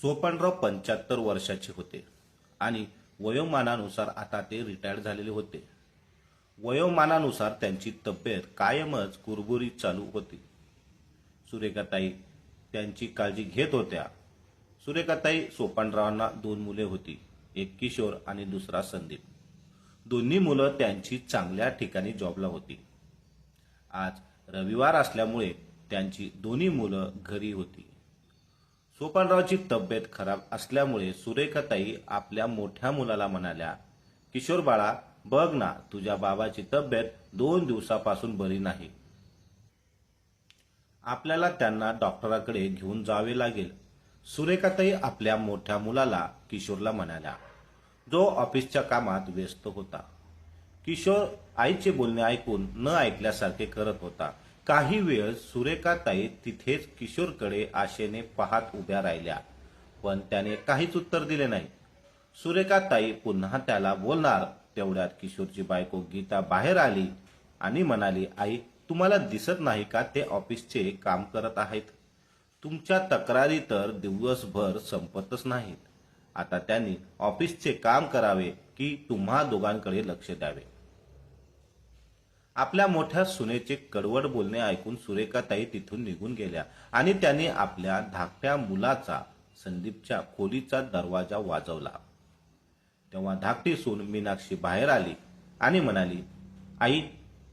सोपानराव पंच्याहत्तर वर्षाचे होते आणि वयोमानानुसार आता ते रिटायर्ड झालेले होते. वयोमानानुसार त्यांची तब्येत कायमच कुरबुरी चालू होती. सुरेखाताई त्यांची काळजी घेत होत्या. सुरेखाताई सोपानरावांना दोन मुले होती एक किशोर आणि दुसरा संदीप. दोन्ही मुलं त्यांची चांगल्या ठिकाणी जॉबला होती. आज रविवार असल्यामुळे त्यांची दोन्ही मुलं घरी होती. सोपानरावची तब्येत खराब असल्यामुळे सुरेखाताई आपल्या मोठ्या मुलाला म्हणाल्या किशोर बाळा बघ ना तुझ्या बाबाची तब्येत दोन दिवसापासून बरी नाही. आपल्याला त्यांना डॉक्टराकडे घेऊन जावे लागेल. सुरेखाताई आपल्या मोठ्या मुलाला किशोरला म्हणाल्या जो ऑफिसच्या कामात व्यस्त होता. किशोर आईचे बोलणे ऐकून न ऐकल्यासारखे करत होता. काही वेळ सुरेखाताई तिथेच किशोरकडे आशेने पाहत उभ्या राहिल्या. पण त्याने काहीच उत्तर दिले नाही. सुरेखाताई पुन्हा त्याला बोलणार. तेवढ्यात किशोरची बायको गीता बाहेर आली आणि म्हणाली आई तुम्हाला दिसत नाही का ते ऑफिसचे काम करत आहेत? तुमच्या तक्रारी तर दिवसभर संपतच नाहीत. आता त्यांनी ऑफिसचे काम करावे की तुम्हा दोघांकडे लक्ष द्यावे. आपल्या मोठ्या सुनेचे कडवड बोलणे ऐकून सुरेखाताई तिथून निघून गेल्या आणि त्यांनी आपल्या धाकट्या मुलाचा संदीपच्या खोलीचा दरवाजा वाजवला. तेव्हा धाकटी सून मीनाक्षी बाहेर आली आणि म्हणाली आई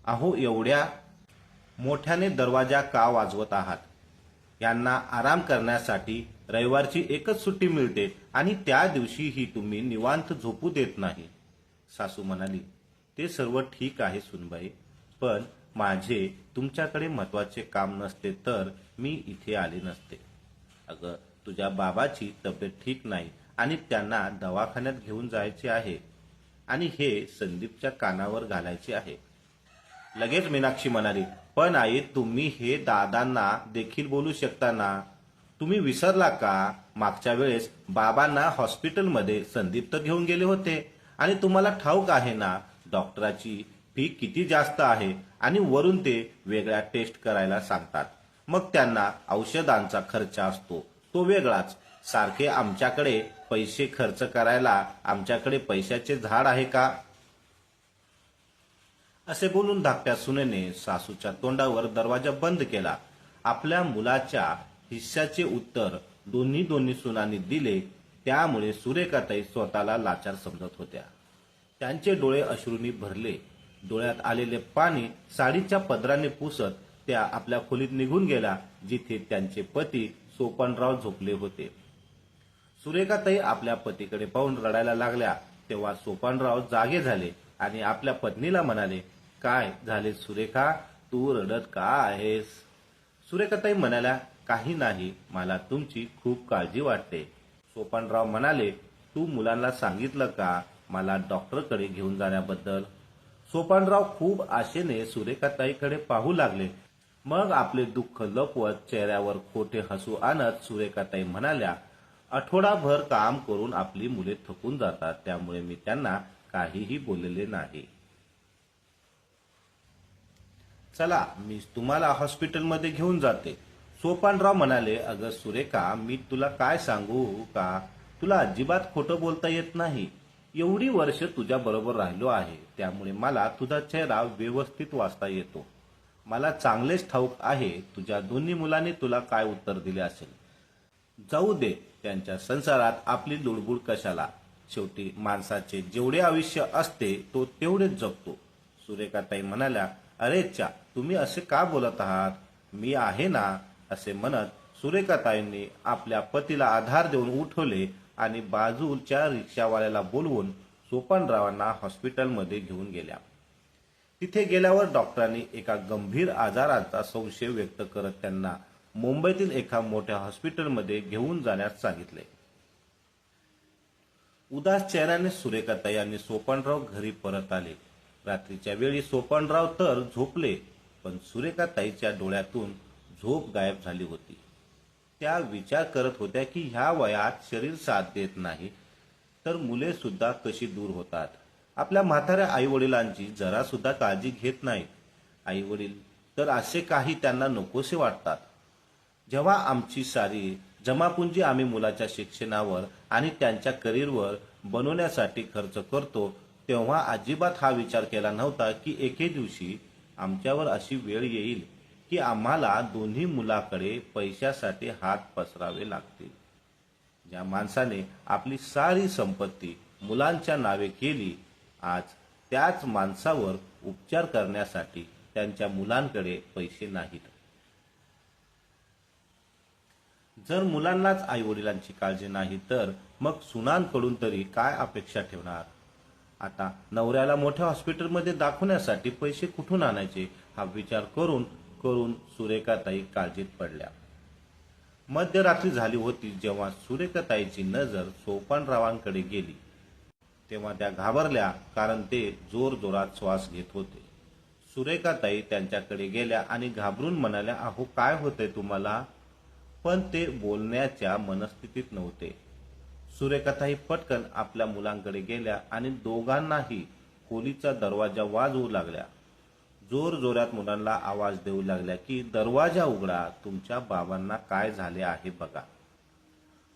अहो एवढ्या मोठ्याने दरवाजा का वाजवत आहात? यांना आराम करण्यासाठी रविवारची एकच सुट्टी मिळते आणि त्या दिवशीही तुम्ही निवांत झोपू देत नाही. सासू म्हणाली ते सर्व ठीक आहे सुनबाई. पण माझे तुमच्याकडे महत्त्वाचे काम नसते तर मी इथे आले नसते. अगं तुझ्या बाबाची तब्येत ठीक नाही आणि त्यांना दवाखान्यात घेऊन जायचे आहे आणि हे संदीपच्या कानावर घालायचे आहे. लगेच मीनाक्षी म्हणाली पण आई तुम्ही हे दादांना देखील बोलू शकता ना? तुम्ही विसरला का? मागच्या वेळेस बाबांना हॉस्पिटलमध्ये संदीप तर घेऊन गेले होते आणि तुम्हाला ठाऊक आहे ना? डॉक्टराची फी किती जास्त आहे आणि वरून ते वेगळ्या टेस्ट करायला सांगतात. मग त्यांना औषधांचा खर्च असतो. तो वेगळाच. सारखे आमच्याकडे पैसे खर्च करायला आमच्याकडे पैशाचे झाड आहे का? असे बोलून धाकट्या सुनेने सासूच्या तोंडावर दरवाजा बंद केला. आपल्या मुलाच्या हिस्साचे उत्तर दोन्ही दोन्ही सुनांनी दिले. त्यामुळे सुरेखाताई स्वतःला लाचार समजत होत्या. त्यांचे डोळे अश्रूंनी भरले. डोळ्यात आलेले पाणी साडीच्या पदराने पुसत त्या आपल्या खोलीत निघून गेला जिथे त्यांचे पती सोपनराव झोपले होते. सुरेखाताई आपल्या पतीकडे पाहून रडायला लागल्या. तेव्हा सोपानराव जागे झाले आणि आपल्या पत्नीला म्हणाले काय झाले सुरेखा? तू रडत का आहेस? सुरेखाताई म्हणाल्या काही नाही. मला तुमची खूप काळजी वाटते. सोपानराव म्हणाले तू मुलांना सांगितलं का? मला डॉक्टरकडे घेऊन जाण्याबद्दल. सोपानराव खूप आशेने सुरेखाताईकडे पाहू लागले. मग आपले दुःख लपवत चेहऱ्यावर खोटे हसू आणत सुरेखाताई म्हणाल्या आठवडाभर काम करून आपली मुले थकून जातात त्यामुळे मी त्यांना काहीही बोललेले नाही. चला मी तुम्हाला हॉस्पिटलमध्ये घेऊन जाते. सोपानराव म्हणाले अगं सुरेखा मी तुला काय सांगू का? तुला अजिबात खोटं बोलता येत नाही. एवढी वर्ष तुझ्या बरोबर राहिलो आहे. त्यामुळे मला तुझा चेहरा व्यवस्थित वाचता येतो. मला चांगलेच ठाऊक आहे. तुझ्या दोन्ही मुलांनी तुला काय उत्तर दिले असेल? जाऊ दे. त्यांच्या संसारात आपली लुडबुड कशाला? शेवटी माणसाचे जेवढे आयुष्य असते तो तेवढेच जगतो. सुरेखाताई म्हणाल्या अरे चा तुम्ही असे का बोलत आहात? मी आहे ना? असे म्हणत सुरेखाताईंनी आपल्या पतीला आधार देऊन उठवले आणि बाजूच्या रिक्षावाल्याला बोलवून सोपानरावांना हॉस्पिटलमध्ये घेऊन गेल्या. तिथे गेल्यावर डॉक्टरांनी एका गंभीर आजाराचा संशय व्यक्त करत त्यांना मुंबईतील एका मोठ्या हॉस्पिटलमध्ये घेऊन जाण्यास सांगितले. उदास चेहऱ्याने सुरेखाताई आणि सोपानराव घरी परत आले. रात्रीच्या वेळी सोपानराव तर झोपले पण सुरेखाताईच्या डोळ्यातून झोप गायब झाली होती. त्या विचार करत होत्या की ह्या वयात शरीर साथ देत नाही तर मुले सुद्धा कशी दूर होतात? आपल्या म्हाताऱ्या आई वडिलांची जरा सुद्धा काळजी घेत नाहीत. आई वडील तर असे काही त्यांना नकोसे वाटतात. जेव्हा आमची सारी जमापुंजी आम्ही मुलाच्या शिक्षणावर आणि त्यांच्या करिअरवर बनवण्यासाठी खर्च करतो तेव्हा अजिबात हा विचार केला नव्हता की एके दिवशी आमच्यावर अशी वेळ येईल. की आम्हाला दोन्ही मुलाकडे पैशासाठी हात पसरावे लागतील. ज्या माणसाने आपली सारी संपत्ती मुलांच्या नावे केली आज त्याच माणसावर उपचार करण्यासाठी त्यांच्या मुलांकडे पैसे नाहीत. जर मुलांनाच आई वडिलांची काळजी नाही तर मग सुनांकडून तरी काय अपेक्षा ठेवणार? आता नवऱ्याला मोठ्या हॉस्पिटलमध्ये दाखवण्यासाठी पैसे कुठून आणायचे हा विचार करून करून सुरेखाताई काळजीत पडल्या. मध्यरात्री झाली होती जेव्हा सुरेखाताईची नजर सोपानरावांकडे गेली. तेव्हा त्या घाबरल्या कारण ते जोर जोरात श्वास घेत होते. सुरेखाताई त्यांच्याकडे गेल्या आणि घाबरून म्हणाल्या अहो काय होतंय तुम्हाला? पण ते बोलण्याच्या मनस्थितीत नव्हते. सुरेखाताई पटकन आपल्या मुलांकडे गेल्या आणि दोघांनाही खोलीचा दरवाजा वाजवू लागल्या. जोर जोरात मुलांना आवाज देऊ लागल्या की दरवाजा उघडा तुमच्या बाबांना काय झाले आहे बघा.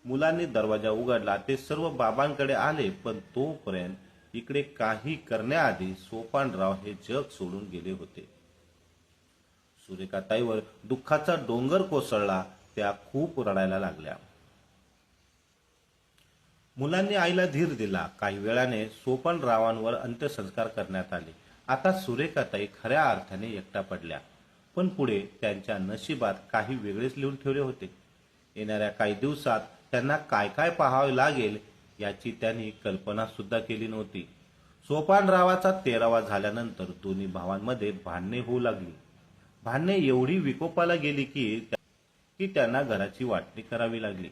मुलांनी दरवाजा उघडला ते सर्व बाबांकडे आले पण तोपर्यंत इकडे काही करण्याआधी सोपानराव हे जग सोडून गेले होते. सुरेखाताईवर दुःखाचा डोंगर कोसळला त्या खूप रडायला लागल्या. मुलांनी आईला धीर दिला. काही वेळाने सोपानरावांवर अंत्यसंस्कार करण्यात आले. आता सुरेखाताई खऱ्या अर्थाने एकटा पडल्या. पण पुढे त्यांच्या नशिबात काही वेगळेच लिहून ठेवले होते. येणाऱ्या काही दिवसात त्यांना काय काय पाहावे लागेल याची त्यांनी कल्पना सुद्धा केली नव्हती. सोपानरावाचा तेरावा झाल्यानंतर दोन्ही भावांमध्ये भांडणे होऊ लागली. भांडणे एवढी विकोपाला गेली की की त्यांना घराची वाटणी करावी लागली.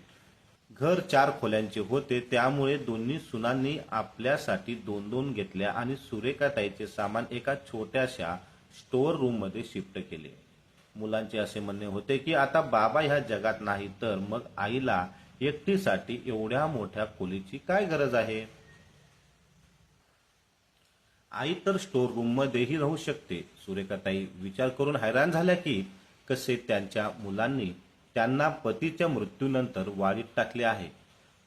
घर चार खोल्यांचे होते त्यामुळे दोन्ही सुनांनी आपल्यासाठी दोन दोन घेतल्या आणि सुरेखाताईचे सामान एका छोट्याशा स्टोअर रूममध्ये शिफ्ट केले. मुलांचे असे म्हणणे होते की आता बाबा ह्या जगात नाही तर मग आईला एकटीसाठी एवढ्या मोठ्या खोलीची काय गरज आहे? आई तर स्टोर रूम मध्येही राहू शकते. सुरेखाताई विचार करून हैराण झाल्या की कसे त्यांच्या मुलांनी त्यांना पतीच्या मृत्यूनंतर वाळीत टाकले आहे.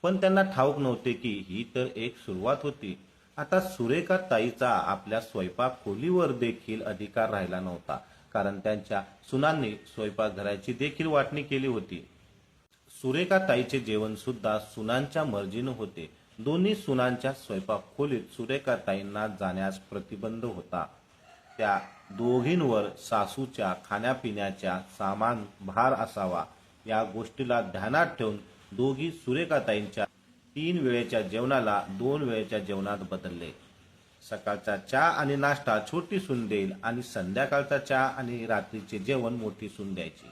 पण त्यांना ठाऊक नव्हते की ही तर एक सुरुवात होती. आता सुरेखा ताईचा आपल्या स्वयंपाक खोलीवर देखील अधिकार राहिला नव्हता कारण त्यांच्या सुनांनी स्वयंपाकघराची देखील वाटणी केली होती. सुरेखा ताईचे जेवण सुद्धा सुनांच्या मर्जीनं होते. दोन्ही सुनांच्या स्वयंपाक खोलीत सुरेखा ताईंना जाण्यास प्रतिबंध होता. त्या दोघींवर सासूच्या खाण्यापिण्याच्या सामान भार असावा या गोष्टीला ध्यानात ठेवून दोघी सुरेखाताईंच्या तीन वेळेच्या जेवणाला दोन वेळेच्या जेवणात बदलले. सकाळचा चहा आणि नाश्ता छोटी सून देईल आणि संध्याकाळचा चहा आणि रात्रीचे जेवण मोठी सून द्यायची.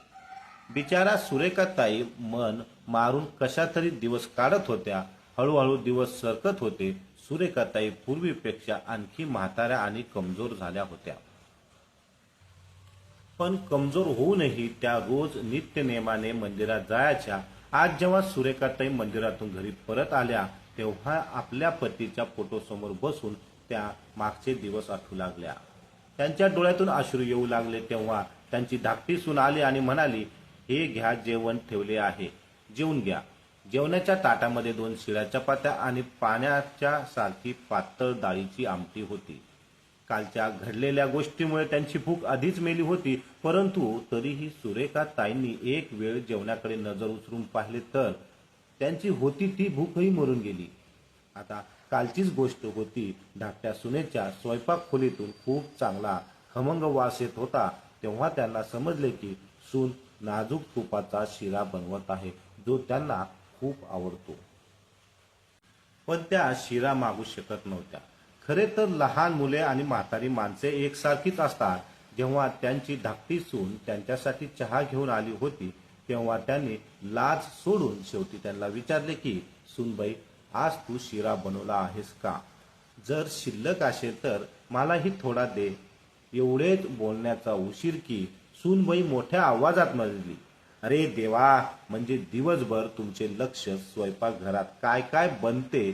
बिचारा सुरेखाताई मन मारून कशा तरी दिवस काढत होत्या हळूहळू दिवस सरकत होते सुरेखाताई पूर्वीपेक्षा आणखी म्हाताऱ्या आणि कमजोर झाल्या होत्या. पण कमजोर होऊनही त्या रोज नित्य नियमाने मंदिरात जायच्या. आज जेव्हा सुरेखाताई मंदिरातून घरी परत आल्या तेव्हा आपल्या पतीच्या फोटोसमोर बसून त्या मागचे दिवस आठवू लागल्या. त्यांच्या डोळ्यातून अश्रू येऊ लागले तेव्हा त्यांची धाकटी सून आली आणि म्हणाली हे घ्या जेवण ठेवले आहे जेवून घ्या. जेवणाच्या ताटामध्ये दोन शिळ्या चपात्या आणि पाण्याच्या सारखी पातळ डाळीची आमटी होती. कालच्या घडलेल्या गोष्टीमुळे त्यांची भूक आधीच मेली होती परंतु तरीही सुरेखा ताईंनी एक वेळ जेवणाकडे नजर उचलून पाहिले तर त्यांची होती ती भूकही मरून गेली. आता कालचीच गोष्ट होती धाकट्या सुनेच्या स्वयंपाक खोलीतून खूप चांगला खमंग वास येत होता तेव्हा त्यांना समजले की सून नाजूक तुपाचा शिरा बनवत आहे जो त्यांना खूप आवडतो. पण त्या शिरा मागू शकत नव्हत्या. खरे तर लहान मुले आणि म्हातारी माणसे एकसारखीच असतात. जेव्हा त्यांची धाकटी सून त्यांच्यासाठी चहा घेऊन आली होती तेव्हा त्यांनी लाज सोडून शेवटी त्यांना विचारले की सुनबाई आज तू शिरा बनवला आहेस का? जर शिल्लक असेल तर मलाही थोडा दे. एवढेच बोलण्याचा उशीर की सूनबाई मोठ्या आवाजात म्हणली अरे देवा म्हणजे दिवसभर तुमचे लक्ष स्वयंपाकघरात काय काय बनते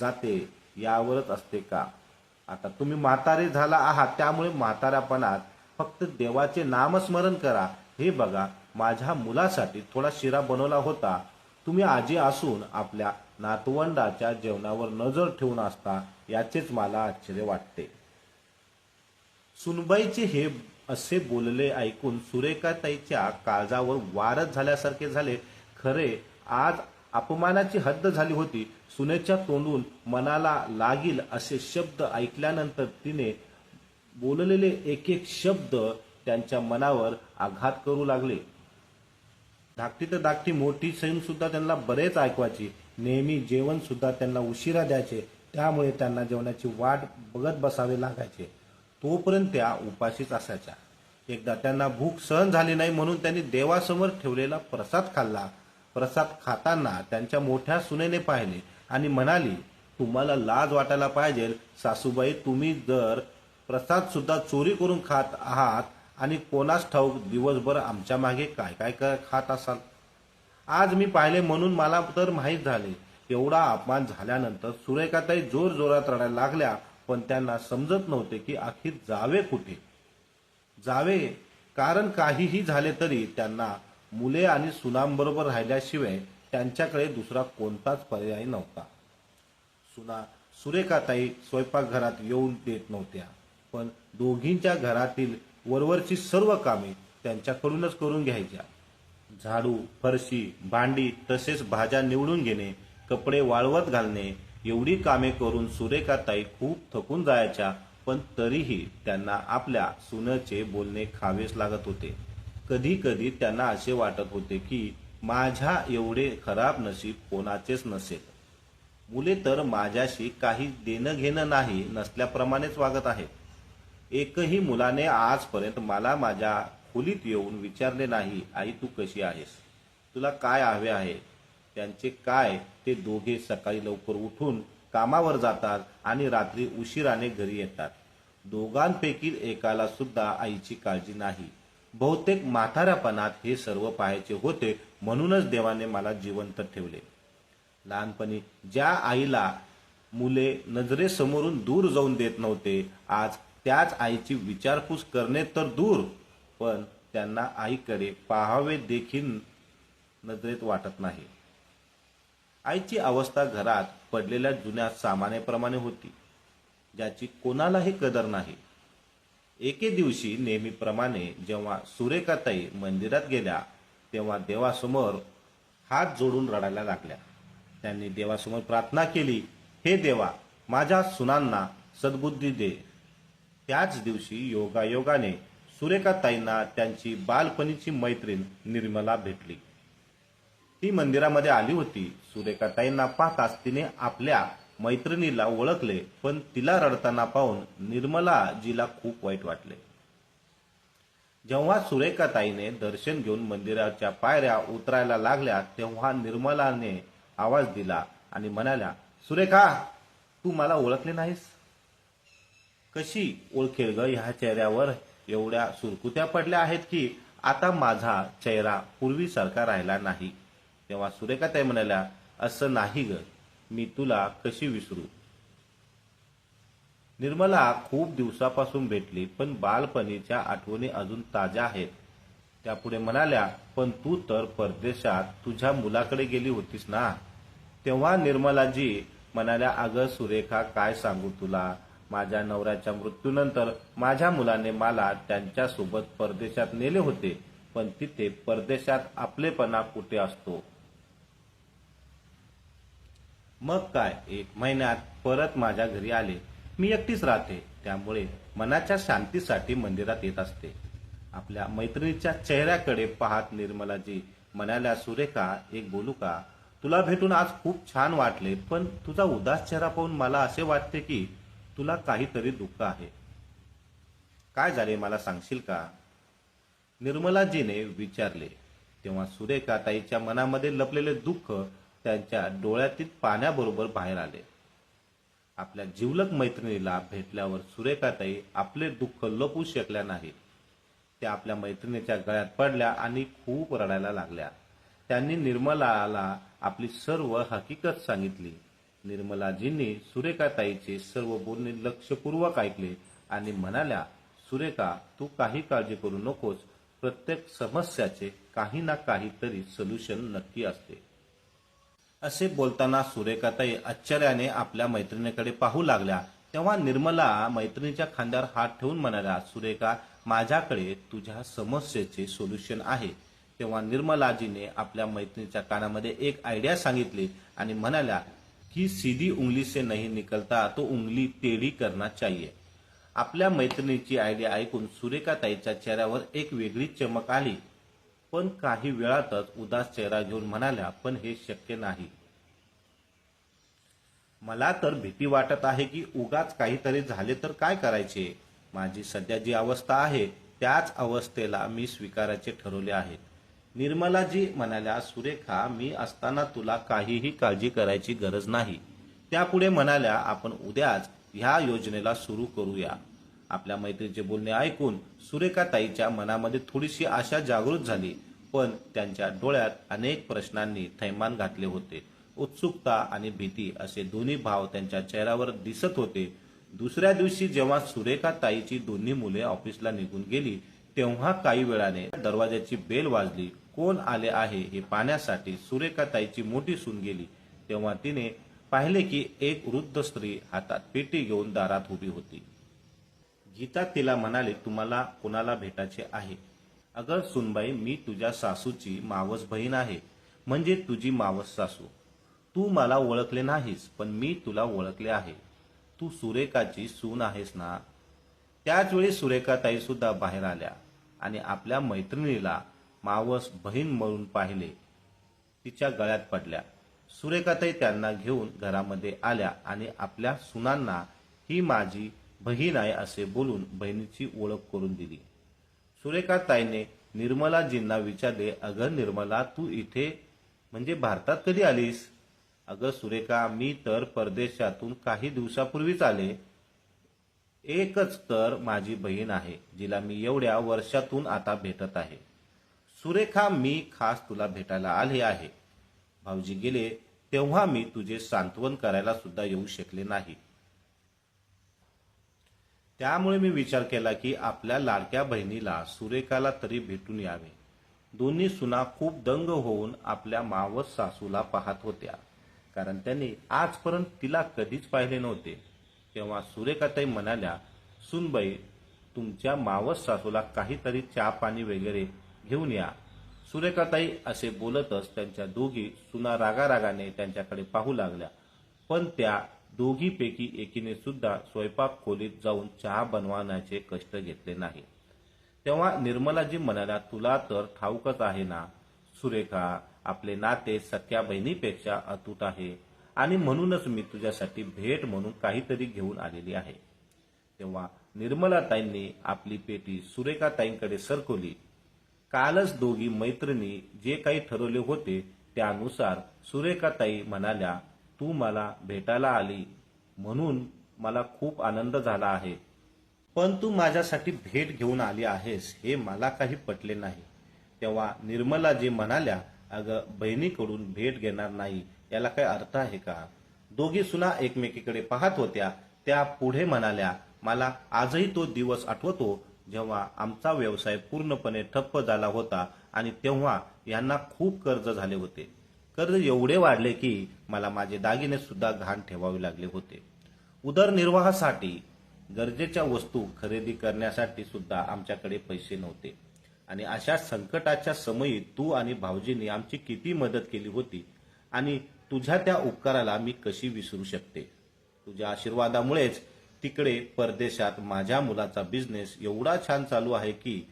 जाते यावरच असते का? आता तुम्ही म्हातारे झाला आहात त्यामुळे म्हाताऱ्यापणात फक्त देवाचे नामस्मरण करा. हे बघा माझ्या मुलासाठी थोडा शिरा बनवला होता. तुम्ही आजी असून आपल्या नातवंडाच्या जेवणावर नजर ठेवून असता याचेच मला आश्चर्य वाटते. सुनबाईचे हे असे बोलले ऐकून सुरेखाताईच्या काळजावर वारच झाल्यासारखे झाले. खरे आज अपमानाची हद्द झाली होती. सुनेच्या तोंडून मनाला लागील असे शब्द ऐकल्यानंतर तिने बोललेले एक एक शब्द त्यांच्या मनावर आघात करू लागले. धाकटी तर धाकटी मोठी सैन सुद्धा त्यांना बरेच ऐकवायची. नेहमी जेवण सुद्धा त्यांना उशिरा द्यायचे. त्यामुळे त्यांना जेवणाची वाट बघत बसावे लागायचे. तोपर्यंत त्या उपाशीच असायच्या. एकदा त्यांना भूक सहन झाली नाही म्हणून त्यांनी देवासमोर ठेवलेला प्रसाद खाल्ला. प्रसाद खाताना त्यांच्या मोठ्या सुनेने पाहिले आणि म्हणाली तुम्हाला लाज वाटायला पाहिजे. सासूबाई तुम्ही जर प्रसाद सुद्धा चोरी करून खात आहात आणि कोणास ठाऊक दिवसभर आमच्या मागे काय काय खात असाल? आज मी पाहिले म्हणून मला तर माहीत झाले. एवढा अपमान झाल्यानंतर सुरेखाताई जोर जोरात रडायला लागल्या पण त्यांना समजत नव्हते की अखेर जावे कुठे. जावे? कारण काहीही झाले तरी त्यांना मुले आणि सुनांबरोबर राहिल्याशिवाय त्यांच्याकडे दुसरा कोणताच पर्याय नव्हता. सुना सुरेखाताई स्वयंपाकघरात येऊन देत नव्हत्या. पण दोघींच्या घरातील वरवरची सर्व कामे त्यांच्याकडूनच करून घ्यायच्या. झाडू फरशी भांडी तसेच भाज्या निवडून घेणे कपडे वाळवत घालणे एवढी कामे करून सुरेखाताई खूप थकून जायच्या पण तरीही त्यांना आपल्या सुनेचे बोलणे खावेच लागत होते. कधी कधी त्यांना असे वाटत होते की माझ्या एवढे खराब नशीब कोणाचेच नसेल. मुले तर माझ्याशी काही देणं घेणं नाही नसल्याप्रमाणेच वागत आहेत. एकही मुलाने आजपर्यंत मला माझ्या खोलीत येऊन विचारले नाही आई तू कशी आहेस? तुला काय हवे आहे? त्यांचे काय ते दोघे सकाळी लवकर उठून कामावर जातात आणि रात्री उशिराने घरी येतात. दोघांपैकी एकाला सुद्धा आईची काळजी नाही. बहुतेक म्हाताऱ्यापणात हे सर्व पाहायचे होते म्हणूनच देवाने मला जिवंत ठेवले. लहानपणी ज्या आईला मुले नजरेसमोरून दूर जाऊन देत नव्हते आज त्याच आईची विचारपूस करणे तर दूर पण त्यांना आईकडे पाहावे देखील नजरेत वाटत नाही. आईची अवस्था घरात पडलेल्या जुन्या सामान्याप्रमाणे होती ज्याची कोणालाही कदर नाही. एके दिवशी नेहमीप्रमाणे जेव्हा सुरेखाताई मंदिरात गेल्या तेव्हा देवासमोर हात जोडून रडायला लागल्या. त्यांनी देवासमोर प्रार्थना केली हे देवा माझ्या सुनांना सद्बुद्धी दे. त्याच दिवशी योगायोगाने सुरेखाताईंना त्यांची बालपणीची मैत्रीण निर्मला भेटली. ती मंदिरामध्ये आली होती. सुरेखाताईंना पाहताच तिने आपल्या मैत्रिणीला ओळखले पण तिला रडताना पाहून निर्मलाजीला खूप वाईट वाटले. जेव्हा सुरेखाताईने दर्शन घेऊन मंदिराच्या पायऱ्या उतरायला लागल्या तेव्हा निर्मलाने आवाज दिला आणि म्हणाल्या सुरेखा तू मला ओळखले नाहीस? कशी ओळखेल ग ह्या चेहऱ्यावर? एवढ्या सुरकुत्या पडल्या आहेत की आता माझा चेहरा पूर्वीसारखा राहिला नाही. तेव्हा सुरेखाताई म्हणाल्या असं नाही ग. मी तुला कशी विसरू? निर्मला खूप दिवसापासून भेटली पण बालपणीच्या आठवणी अजून ताज्या आहेत. त्यापुढे म्हणाल्या पण तू तर परदेशात तुझ्या मुलाकडे गेली होतीस ना? तेव्हा निर्मलाजी म्हणाल्या अगं सुरेखा काय सांगू तुला? माझ्या नवऱ्याच्या मृत्यूनंतर माझ्या मुलाने मला त्यांच्यासोबत परदेशात नेले होते पण तिथे परदेशात आपलेपणा कुठे असतो? मग काय? एक महिन्यात परत माझ्या घरी आले. मी एकटीच राहते. त्यामुळे मनाच्या शांतीसाठी मंदिरात येत असते. आपल्या मैत्रिणीच्या चेहऱ्याकडे पाहत निर्मलाजी म्हणाल्या सुरेखा एक बोलू का? तुला भेटून आज खूप छान वाटले पण तुझा उदास चेहरा पाहून मला असे वाटते की तुला काहीतरी दुःख आहे. काय झाले मला सांगशील का? निर्मलाजीने विचारले. तेव्हा सुरेखा ताईच्या मनामध्ये लपलेले दुःख त्यांच्या डोळ्यातील पाण्याबरोबर बाहेर आले. आपल्या जिवलक मैत्रिणीला भेटल्यावर सुरेखाताई आपले दुःख लपू शकल्या नाहीत. त्या आपल्या मैत्रिणीच्या गळ्यात पडल्या आणि खूप रडायला लागल्या. त्यांनी निर्मलाला आपली सर्व हकीकत सांगितली. निर्मलाजींनी सुरेखाताईचे सर्व बोलणे लक्षपूर्वक ऐकले आणि म्हणाल्या सुरेखा तू काही काळजी करू नकोस. प्रत्येक समस्याचे काही ना काहीतरी सोल्युशन नक्की असते. असे बोलताना सुरेखाताई आश्चर्याने आपल्या मैत्रिणीकडे पाहू लागल्या. तेव्हा निर्मला मैत्रिणीच्या खांद्यावर हात ठेवून म्हणाल्या सुरेखा माझ्याकडे तुझ्या समस्येचे सोल्युशन आहे. तेव्हा निर्मलाजीने आपल्या मैत्रिणीच्या कानामध्ये एक आयडिया सांगितली आणि म्हणाल्या की सीधी उंगली से नहीं निकलता तो उंगली टेढ़ी करना चाहिए. आपल्या मैत्रिणीची आयडिया ऐकून सुरेखाताईच्या चेहऱ्यावर एक वेगळी चमक आली. पण काही वेळातच उदास चेहरा घेऊन म्हणाल्या पण हे शक्य नाही. मला तर भीती वाटत आहे की उगाच काहीतरी झाले तर काय करायचे? माझी सध्या जी अवस्था आहे त्याच अवस्थेला मी स्वीकारायचे ठरवले आहे. निर्मलाजी म्हणाल्या सुरेखा मी असताना तुला काहीही काळजी करायची गरज नाही. त्यापुढे म्हणाल्या आपण उद्याच ह्या योजनेला सुरू करूया. आपल्या मैत्रीचे बोलणे ऐकून सुरेखाताईच्या मनामध्ये थोडीशी आशा जागृत झाली. पण त्यांच्या डोळ्यात अनेक प्रश्नांनी थैमान घातले होते. उत्सुकता आणि भीती असे दोन्ही भाव त्यांच्या चेहऱ्यावर दिसत होते. दुसऱ्या दिवशी जेव्हा सुरेखा ताईची दोन्ही मुले ऑफिसला निघून गेली तेव्हा काही वेळाने दरवाजाची बेल वाजली. कोण आले आहे हे पाहण्यासाठी सुरेखा ताईची मोठी सून गेली. तेव्हा तिने पाहिले की एक वृद्ध स्त्री हातात पेटी घेऊन दारात उभी होती. गीता तिला म्हणाले तुम्हाला कोणाला भेटायचे आहे? अगर सुनबाई मी तुझ्या सासूची मावस बहीण आहे. म्हणजे तुझी मावस सासू. तू मला ओळखले नाहीस पण मी तुला ओळखले आहे. तू सुरेखाची सून आहेस ना? त्याचवेळी सुरेखाताई सुद्धा बाहेर आल्या आणि आपल्या मैत्रिणीला मावस बहीण म्हणून पाहिले. तिच्या गळ्यात पडल्या. सुरेखाताई त्यांना घेऊन घरामध्ये आल्या आणि आपल्या सुनांना ही माझी बहीण आहे असे बोलून बहिणीची ओळख करून दिली. सुरेखाताईने निर्मलाजींना विचारले अगं निर्मला तू इथे म्हणजे भारतात कधी आलीस? अगं सुरेखा मी तर परदेशातून काही दिवसापूर्वीच आले. एकच तर माझी बहीण आहे जिला मी एवढ्या वर्षातून आता भेटत आहे. सुरेखा मी खास तुला भेटायला आले आहे. भाऊजी गेले तेव्हा मी तुझे सांत्वन करायला सुद्धा येऊ शकले नाही. त्यामुळे मी विचार केला की आपल्या लाडक्या बहिणीला सुरेखाला तरी भेटून यावे. दोन्ही सुना खूप दंग होऊन आपल्या मावस सासूला पाहत होत्या. कारण त्यांनी आजपर्यंत तिला कधीच पाहिले नव्हते. तेव्हा सुरेखाताई म्हणाल्या सुनबाई तुमच्या मावस सासूला काहीतरी चहा पाणी वगैरे घेऊन या. सुरेखाताई असे बोलतच त्यांच्या दोघी सुना रागारागाने त्यांच्याकडे पाहू लागल्या. पण त्या दोघीपैकी एकीने सुद्धा स्वयंपाक खोलीत जाऊन चहा बनवण्याचे कष्ट घेतले नाही. तेव्हा निर्मलाजी म्हणाल्या तुला तर ठाऊकच आहे ना सुरेखा आपले नाते सख्या बहिणीपेक्षा अतूट आहे आणि म्हणूनच मी तुझ्यासाठी भेट म्हणून काहीतरी घेऊन आलेली आहे. तेव्हा निर्मलाताईंनी आपली पेटी सुरेखाताईंकडे सरकवली. कालच दोघी मैत्रिणी जे काही ठरवले होते त्यानुसार सुरेखाताई म्हणाल्या तू मला भेटायला आली म्हणून मला खूप आनंद झाला आहे. पण तू माझ्यासाठी भेट घेऊन आली आहेस हे मला काही पटले नाही. तेव्हा निर्मलाजी म्हणाल्या अगं बहिणीकडून भेट घेणार नाही याला काही अर्थ आहे का? दोघी सुना एकमेकीकडे पाहत होत्या. त्या पुढे म्हणाल्या मला आजही तो दिवस आठवतो जेव्हा आमचा व्यवसाय पूर्णपणे ठप्प झाला होता आणि तेव्हा यांना खूप कर्ज झाले होते. कर्ज एवढे वाढले की मला माझे दागिने सुद्धा घाण ठेवावे लागले होते. उदरनिर्वाहासाठी गरजेच्या वस्तू खरेदी करण्यासाठी सुद्धा आमच्याकडे पैसे नव्हते. आणि अशा संकटाच्या समयी तू आणि भाऊजींनी आमची किती मदत केली होती आणि तुझ्या त्या उपकाराला मी कशी विसरू शकते? तुझ्या आशीर्वादामुळेच तिकडे परदेशात माझ्या मुलाचा बिझनेस एवढा छान चालू आहे की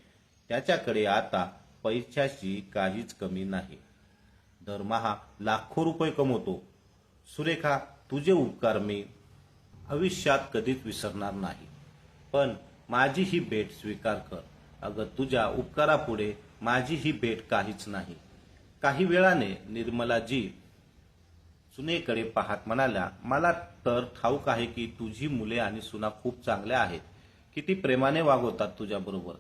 त्याच्याकडे आता पैशाची काहीच कमी नाही. दरमहा लाखो रुपये कमवतो. सुरेखा तुझे उपकार मी भविष्यात कधीच विसरणार नाही. पण माझी ही भेट स्वीकार कर. अगं तुझ्या उपकारापुढे माझी ही भेट काहीच नाही. काही वेळाने निर्मलाजी सुनेकडे पाहत म्हणाल्या मला तर ठाऊक आहे की तुझी मुले आणि सुना खूप चांगल्या आहेत. किती प्रेमाने वागवतात तुझ्याबरोबर.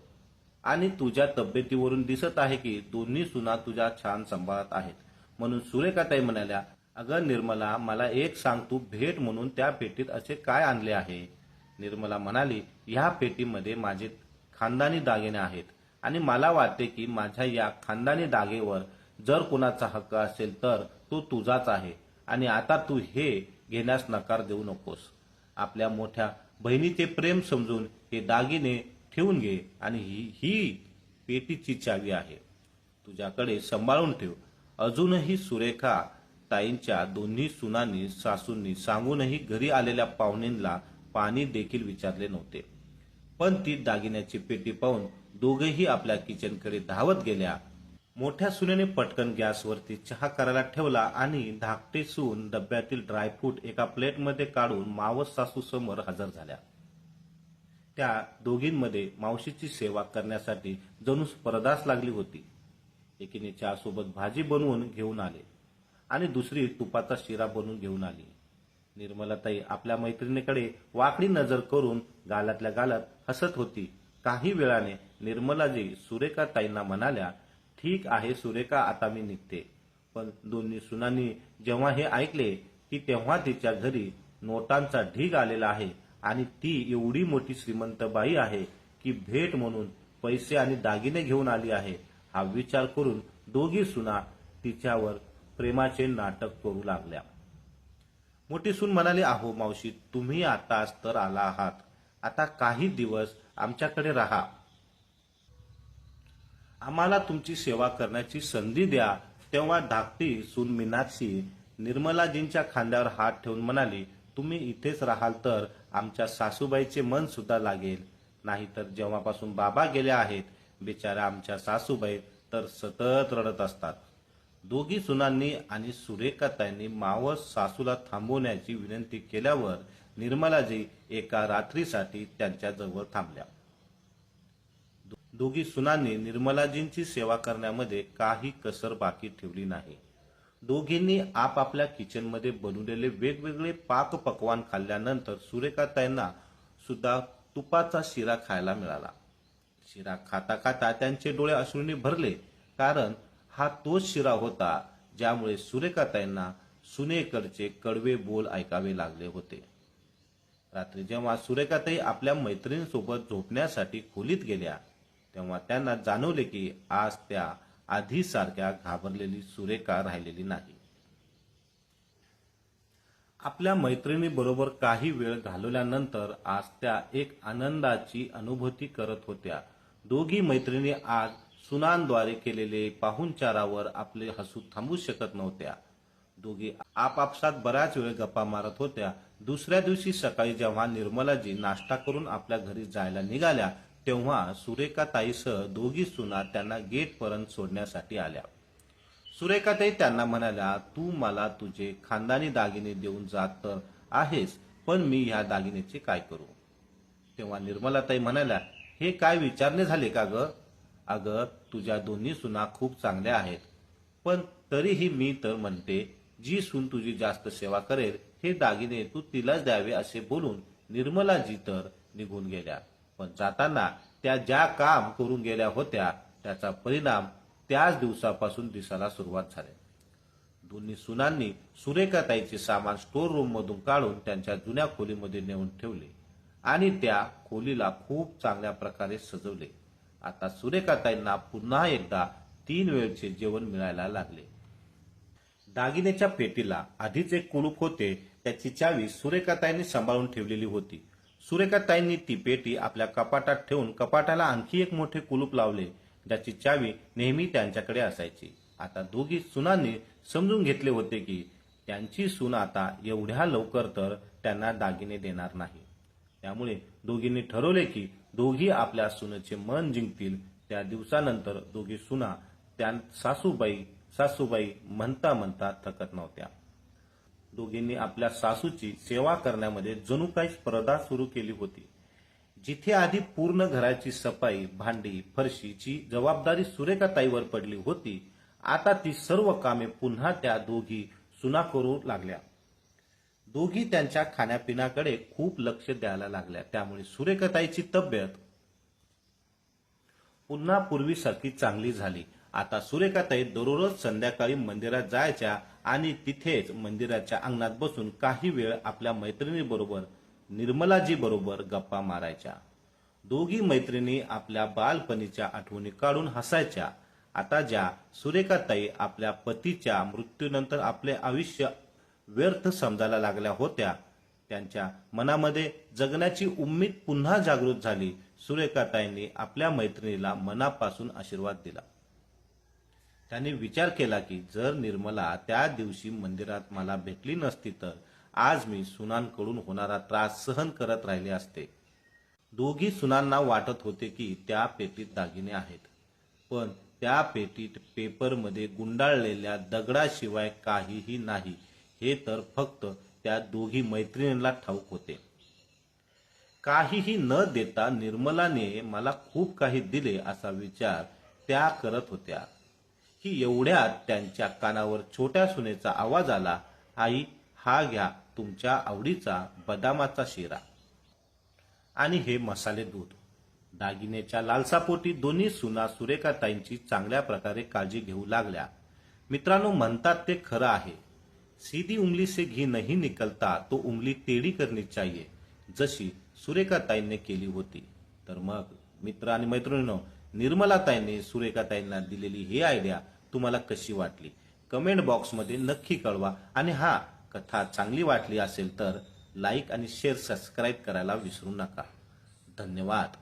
आणि तुझ्या तब्येतीवरून दिसत आहे की दोन्ही सुना तुझ्या छान सांभाळत आहेत. म्हणून सुरेखाताई म्हणाल्या अगं निर्मला मला एक सांग तू भेट म्हणून त्या पेटीत असे काय आणले आहे? निर्मला म्हणाली ह्या पेटीमध्ये माझे खानदानी दागिने आहेत आणि मला वाटते की माझ्या या खानदानी दागेवर जर कोणाचा हक्क असेल तर तो तुझाच आहे आणि आता तू हे घेण्यास नकार देऊ नकोस. आपल्या मोठ्या बहिणीचे प्रेम समजून हे दागिने ठेवून घे आणि ही ही पेटीची चावी आहे. तुझ्याकडे सांभाळून ठेव. अजूनही सुरेखा ताईंच्या दोन्ही सुनांनी सासूंनी सांगूनही घरी आलेल्या पाहुण्यांना पाणी देखील विचारले नव्हते. पण ती दागिन्याची पेटी पाहून दोघेही आपल्या किचनकडे धावत गेल्या. मोठ्या सुनेने पटकन गॅसवरती चहा करायला ठेवला आणि धाकटे सून डब्यातील ड्रायफ्रूट एका प्लेटमध्ये काढून मावस सासू समोर हजर झाल्या. त्या दोघींमध्ये मावशीची सेवा करण्यासाठी जणू स्पर्धाच लागली होती. एकीने चहासोबत भाजी बनवून घेऊन आले आणि दुसरी तुपाचा शिरा बनवून घेऊन आली. निर्मलाताई आपल्या मैत्रिणीकडे वाकडी नजर करून गालातल्या गालात हसत होती. काही वेळाने निर्मलाजी सुरेखाताईंना म्हणाल्या ठीक आहे सुरेखा आता मी निघते. पण दोन्ही सुनांनी जेव्हा हे ऐकले की तेव्हा तिच्या घरी नोटांचा ढीग आलेला आहे आणि ती एवढी मोठी श्रीमंत बाई आहे की भेट म्हणून पैसे आणि दागिने घेऊन आली आहे हा विचार करून दोघी सुना तिच्यावर प्रेमाचे नाटक करू लागल्या. मोठी सून म्हणाली आहो मावशी तुम्ही आताच तर आला आहात. आता काही दिवस आमच्याकडे राहा. आम्हाला तुमची सेवा करण्याची संधी द्या. तेव्हा धाकटी सून मीनाक्षी निर्मलाजींच्या खांद्यावर हात ठेवून म्हणाली तुम्ही इथेच राहाल तर आमच्या सासूबाईचे मन सुद्धा लागेल. नाहीतर जेव्हापासून बाबा गेले आहेत बिचाऱ्या आमच्या सासूबाई तर सतत रडत असतात. दोघी सुनांनी आणि सुरेखाताईंनी मावस सासूला थांबवण्याची विनंती केल्यावर निर्मलाजी एका रात्रीसाठी त्यांच्याजवळ थांबल्या. दोघी सुनांनी निर्मलाजींची सेवा करण्यामध्ये काही कसर बाकी ठेवली नाही. दोघींनी आपापल्या किचनमध्ये बनवलेले वेगवेगळे पाक पकवान खाल्ल्यानंतर सुरेखाताईंना सुद्धा तुपाचा शिरा खायला मिळाला. शिरा खाता खाता त्यांचे डोळे अश्रूंनी भरले. कारण हा तोच शिरा होता ज्यामुळे सुरेखाताईंना सुनेकडचे कडवे बोल ऐकावे लागले होते. रात्री जेव्हा सुरेखाताई आपल्या मैत्रिणींसोबत झोपण्यासाठी खोलीत गेल्या तेव्हा त्यांना जाणवले की आज त्या आधीसारख्या घाबरलेली सुरेखा राहिलेली नाही. आपल्या मैत्रिणीबरोबर काही वेळ घालवल्यानंतर आज त्या एक आनंदाची अनुभूती करत होत्या. दोघी मैत्रिणी आज सुनांद्वारे केलेले पाहुणचारावर आपले हसू थांबू शकत नव्हत्या. दोघी आपापसात बऱ्याच वेळ गप्पा मारत होत्या. दुसऱ्या दिवशी सकाळी जेव्हा निर्मलाजी नाश्ता करून आपल्या घरी जायला निघाल्या तेव्हा सुरेखाताईसह दोघी सुना त्यांना गेटपर्यंत सोडण्यासाठी आल्या. सुरेखाताई त्यांना म्हणाल्या तू मला तुझे खानदानी दागिने देऊन जात तर आहेस पण मी ह्या दागिन्याचे काय करू? तेव्हा निर्मलाताई म्हणाल्या हे काय विचारणे झाले का ग? अगं तुझ्या दोन्ही सुना खूप चांगल्या आहेत. पण तरीही मी तर म्हणते जी सून तुझी जास्त सेवा करेल हे दागिने तू तिलाच द्यावे असे बोलून निर्मलाजी तर निघून गेल्या. पण जाताना त्या ज्या काम करून गेल्या होत्या त्याचा परिणाम त्याच दिवसापासून दिसायला सुरुवात झाली. दोन्ही सुनांनी सुरेखाताईचे सामान स्टोर रूम मधून काढून त्यांच्या जुन्या खोलीमध्ये नेऊन ठेवले. आणि त्या खोलीला खूप चांगल्या प्रकारे सजवले. आता सुरेखाताईंना पुन्हा एकदा तीन वेळचे जेवण मिळायला लागले. दागिनेच्या पेटीला आधीच एक कुलूप होते त्याची चावी सुरेखाताईंनी सांभाळून ठेवलेली होती. सुरेखाताईंनी ती पेटी आपल्या कपाटात ठेवून कपाटाला आणखी एक मोठे कुलूप लावले ज्याची चावी नेहमी त्यांच्याकडे असायची. आता दोघी सुनांनी समजून घेतले होते की त्यांची सून आता एवढ्या लवकर तर त्यांना दागिने देणार नाही. त्यामुळे दोघींनी ठरवले की दोघी आपल्या सुनेचे मन जिंकतील. त्या दिवसानंतर दोघी सुना त्या सासूबाई सासूबाई म्हणता म्हणता थकत नव्हत्या. दोघींनी आपल्या सासूची सेवा करण्यामध्ये जणू काही स्पर्धा सुरू केली होती. जिथे आधी पूर्ण घराची सफाई भांडी फरशीची जबाबदारी सुरेखाताईवर पडली होती आता ती सर्व कामे पुन्हा त्या दोघी सुना करू लागल्या. दोघी त्यांच्या खाण्यापिण्याकडे खूप लक्ष द्यायला लागल्या. त्यामुळे सुरेखाताईची तब्येत पुन्हा पूर्वीसारखी चांगली झाली. आता सुरेखाताई दररोज संध्याकाळी मंदिरात जायच्या आणि तिथेच मंदिराच्या अंगणात बसून काही वेळ आपल्या मैत्रिणीबरोबर निर्मलाजी बरोबर गप्पा मारायच्या. दोघी मैत्रिणी आपल्या बालपणीच्या आठवणी काढून हसायच्या. आता ज्या सुरेखाताई आपल्या पतीच्या मृत्यूनंतर आपले आयुष्य व्यर्थ समजायला लागल्या होत्या. त्यांच्या मनामध्ये जगण्याची उम्मीद पुन्हा जागृत झाली. सुरेखाताईंनी आपल्या मैत्रिणीला मनापासून आशीर्वाद दिला. त्यांनी विचार केला की जर निर्मला त्या दिवशी मंदिरात मला भेटली नसती तर आज मी सुनांकडून होणारा त्रास सहन करत राहिले असते. दोघी सुनांना वाटत होते की त्या पेटीत दागिने आहेत. पण त्या पेटीत पेपरमध्ये गुंडाळलेल्या दगडाशिवाय काहीही नाही. हे तर फक्त त्या दोघी मैत्रिणींना ठाऊक होते. काहीही न देता निर्मलाने मला खूप काही दिले असा विचार त्या करत होत्या. की एवढ्यात त्यांच्या कानावर छोट्या सुनेचा आवाज आला आई हा घ्या तुमच्या आवडीचा बदामाचा शिरा आणि हे मसाले दूध. दागिनेच्या लालसापोटी दोन्ही सुना सुरेखाताईंची चांगल्या प्रकारे काळजी घेऊ लागल्या. मित्रांनो म्हणतात ते खरं आहे. सीधी उंगली से घी नहीं निकलता तो उंगली टेढ़ी करनी चाहिए। जशी सुरेखाताईंनी केली होती। तर मग मित्र आणि मैत्रिणींनो निर्मलाताईंनी सुरेखाताईंना दिलेली ही आयडिया तुम्हाला कशी वाटली? कमेंट बॉक्समध्ये नक्की कळवा आणि हा कथा चांगली वाटली असेल तर लाईक आणि शेअर सबस्क्राईब करायला विसरू नका. धन्यवाद.